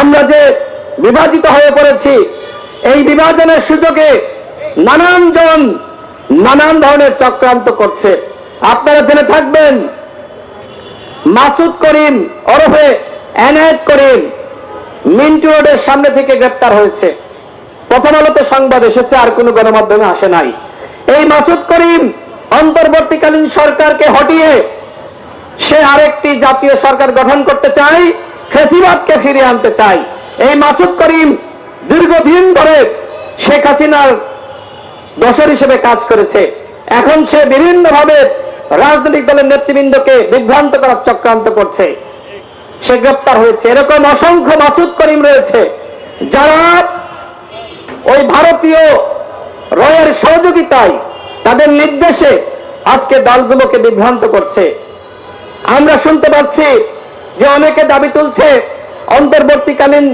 আমরা যে বিভাজিত হয়ে পড়েছি, এই বিভাজনের সুযোগে নানান জন নানান ধরনের চক্রান্ত করছে। আপনারা জেনে থাকবেন, মাসুদ করিম ওরফে এনায়েত করিম মিন্টু রোডের সামনে থেকে গ্রেপ্তার হয়েছে। প্রথম আলোতে সংবাদ এসেছে, আর কোনো গণমাধ্যমে আসে নাই। এই মাসুদ করিম অন্তর্বর্তীকালীন সরকারকে হটিয়ে সে আরেকটি জাতীয় সরকার গঠন করতে চায়। ফেসিবাদকে ফিরে আনতে চাই। এই মাসুদ করিম দীর্ঘদিন ধরে শেখ হাসিনার দোষর হিসেবে কাজ করেছে। এখন সে বিভিন্নভাবে রাজনৈতিক দলের নেতৃবৃন্দকে বিভ্রান্ত করার চক্রান্ত করছে। সে গ্রেপ্তার হয়েছে। এরকম অসংখ্য মাসুদ করিম রয়েছে, যারা ওই ভারতীয় রয়ের সহযোগিতায় তাদের নির্দেশে আজকে দলগুলোকে বিভ্রান্ত করছে। আমরা শুনতে পাচ্ছি যে অনেকে দাবি তুলছে, অন্তর্বর্তীকালীন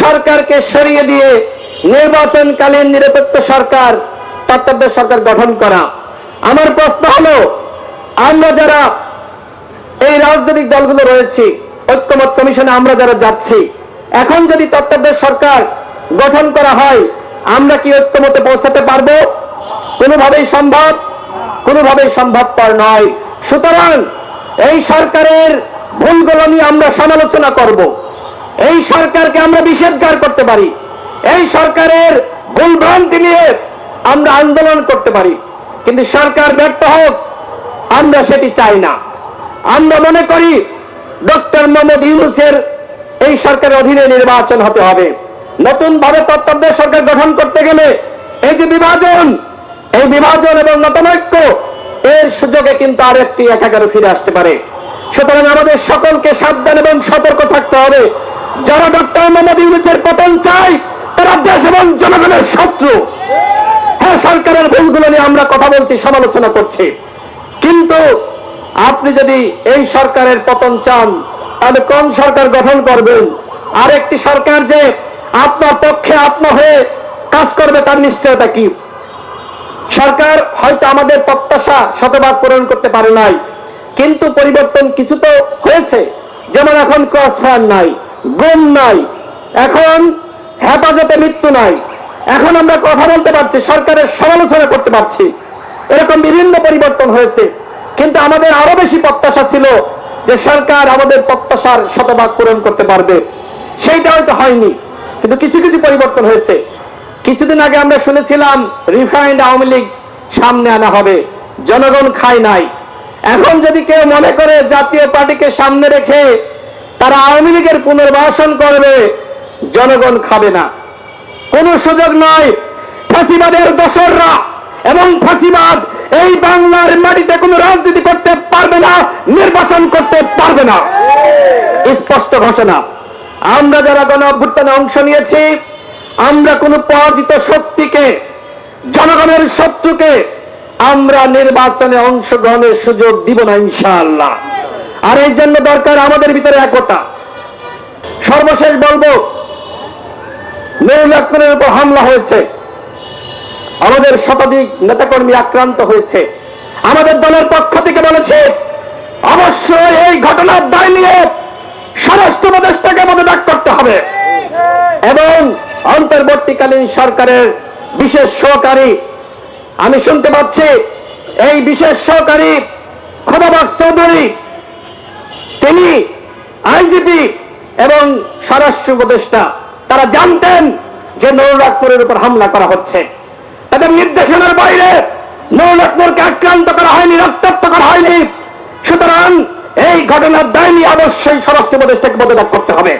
সরকারকে সরিয়ে দিয়ে নির্বাচনকালীন নিরপেক্ষ সরকার, তত্ত্বাবধায়ক সরকার গঠন করা। আমার প্রশ্ন হলো, আমরা যারা এই রাজনৈতিক দলগুলো রয়েছি, ঐক্যমত কমিশনে আমরা যারা যাচ্ছি, এখন যদি তত্ত্বাবধায়ক সরকার গঠন করা হয়, আমরা কি ঐক্যমতে পৌঁছাতে পারব? কোনোভাবেই সম্ভব, কোনোভাবেই সম্ভবপর নয়। সুতরাং এই সরকারের ভুলগুলো নিয়ে আমরা সমালোচনা করব। এই সরকারকে আমরা নিষেধগার করতে পারি। এই সরকারের ভুল ভ্রান্তি নিয়ে আমরা আন্দোলন করতে পারি। কিন্তু সরকার ব্যর্থ হোক, আমরা সেটি চাই না। আমরা মনে করি ডক্টর মোহাম্মদ ইউনুসের এই সরকারের অধীনে নির্বাচন হতে হবে। নতুন ভাবে তত্ত্বাবধায়ক সরকার গঠন করতে গেলে এই যে বিভাজন, এই বিভাজন এবং নতনৈক্য এর সুযোগে কিন্তু আর একটি একাগারে ফিরে আসতে পারে। সুতরাং আমাদের সকলকে সাবধান এবং সতর্ক থাকতে হবে। যারা ডক্টর মোহাম্মদ ইউনুসের পতন চায়, তারা দেশ এবং জনগণের শত্রু। হ্যাঁ সরকারের ভুলগুলো নিয়ে আমরা কথা বলছি, সমালোচনা করছি। কিন্তু আপনি যদি এই সরকারের পতন চান, তাহলে কোন সরকার গঠন করবেন। আর একটি সরকার যে আপনার পক্ষে আপনা হয়ে কাজ করবে, তার নিশ্চয়তা কি? সরকার হয়তো আমাদের প্রত্যাশা শতভাগ পূরণ করতে পারে নাই। কিন্তু পরিবর্তন কিছু তো হয়েছে। যেমন এখন ক্রস ফায়ার নাই গুম নাই, এখন হেফাজতে মৃত্যু নাই। এখন আমরা কথা বলতে পারছি, সরকারের সমালোচনা করতে পারছি। এরকম বিভিন্ন পরিবর্তন হয়েছে। কিন্তু আমাদের আরও বেশি প্রত্যাশা ছিল যে সরকার আমাদের প্রত্যাশার শতভাগ পূরণ করতে পারবে। সেইটা হয়তো হয়নি, কিন্তু কিছু কিছু পরিবর্তন হয়েছে। কিছুদিন আগে আমরা শুনেছিলাম রিফাইন্ড আওয়ামী লীগ সামনে আনা হবে, জনগণ খায় নাই। এখন যদি কেউ মনে করে জাতীয় পার্টিকে সামনে রেখে তারা আওয়ামী লীগের পুনর্বাসন করবে, জনগণ খাবে না। কোনো সুযোগ নয় ফাঁসিবাদের দোসররা এবং ফাঁসিবাদ এই বাংলার মাটিতে কোনো রাজনীতি করতে পারবে না, নির্বাচন করতে পারবে না। স্পষ্ট ঘোষণা। আমরা যারা গণ অভ্যুত্থানে অংশ নিয়েছি, আমরা কোন পরাজিত শক্তিকে, জনগণের শত্রুকে আমরা নির্বাচনে অংশগ্রহণের সুযোগ দিব না, ইনশাআল্লাহ। আর এই জন্য দরকার আমাদের ভিতরে একতা। সর্বশেষ বলব আকবরের উপর হামলা হয়েছে। আমাদের শতাধিক নেতাকর্মী আক্রান্ত হয়েছে। আমাদের দলের পক্ষ থেকে বলেছে, অবশ্যই এই ঘটনার দায় নিয়ে স্বরাষ্ট্র উপদেষ্টাকে পদত্যাগ করতে হবে। এবং অন্তর্বর্তীকালীন সরকারের বিশেষ সহকারী আমি শুনতে পাচ্ছি এই বিশেষ সহকারী খোদাবাগ চৌধুরী। তিনি আইজিপি এবং স্বরাষ্ট্র উপদেষ্টা। তারা জানতেন যে নৌরাগপুরের উপর হামলা করা হচ্ছে। তাদের নির্দেশনার বাইরে নৌরাগপুরকে আক্রান্ত করা হয়নি, রক্তাক্ত করা হয়নি। সুতরাং এই ঘটনার দায় নিয়ে অবশ্যই স্বরাষ্ট্র উপদেষ্টাকে পদত্যাগ করতে হবে।